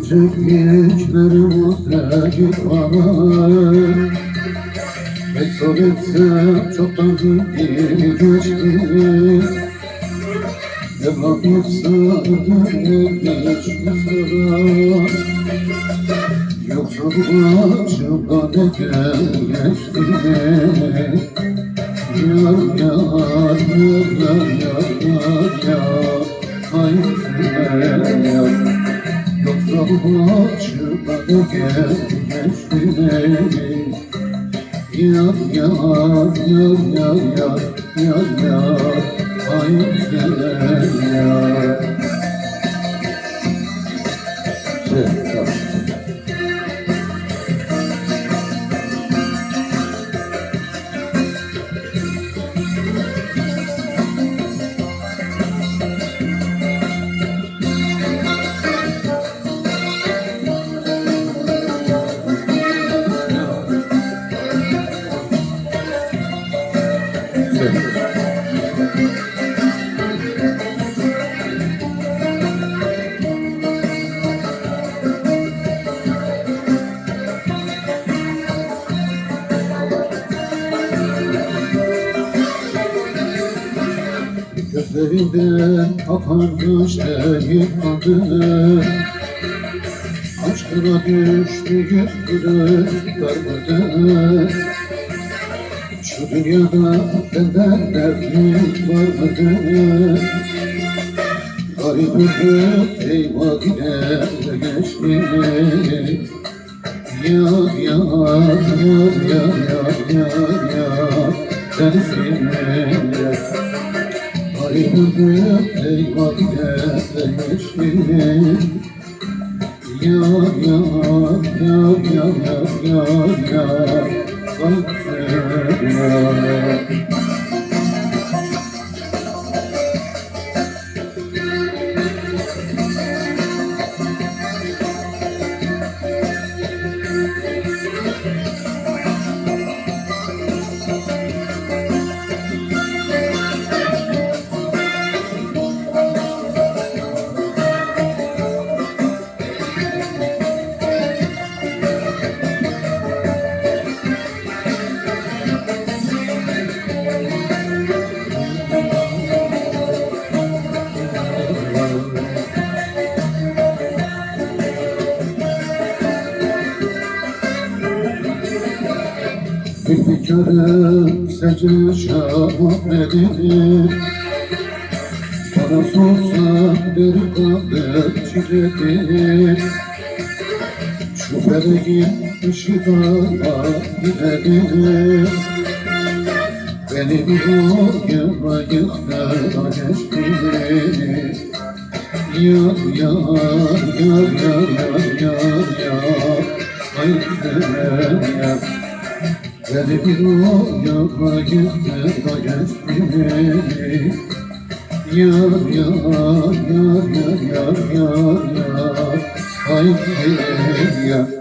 çektiklerimizde gitmanın Hesap etsem çoktan gitti geçti Evlat yoksadı geçti. Sana Yoksa bu başımda ne geçti? Yar yar yar yar yar Başımda ne geçti Yar yar yar yar yar yar yar Gözlerinden akan işleri adı Aşkına düştü yüzünüz darmadı. Şu dünyada benden dertli var mıdır Garip ömrüm eyvah gider geçti. Yar yar yar yar yar yar yar Dersim Ayrıldım eyvah geçtim Yar yar yar yar yar yar yar Kalksın yar Fikrim sence şahmedir Bana sorsan derim kaldır çiledir Şu feleğin işi bana gidebilir. Beni bir boyuna yıktı geçti Yar yar yar yar yar yar yar Hayır yar Yana yıktı da geçti Yar yar yar yar yar yar yar Haydi yar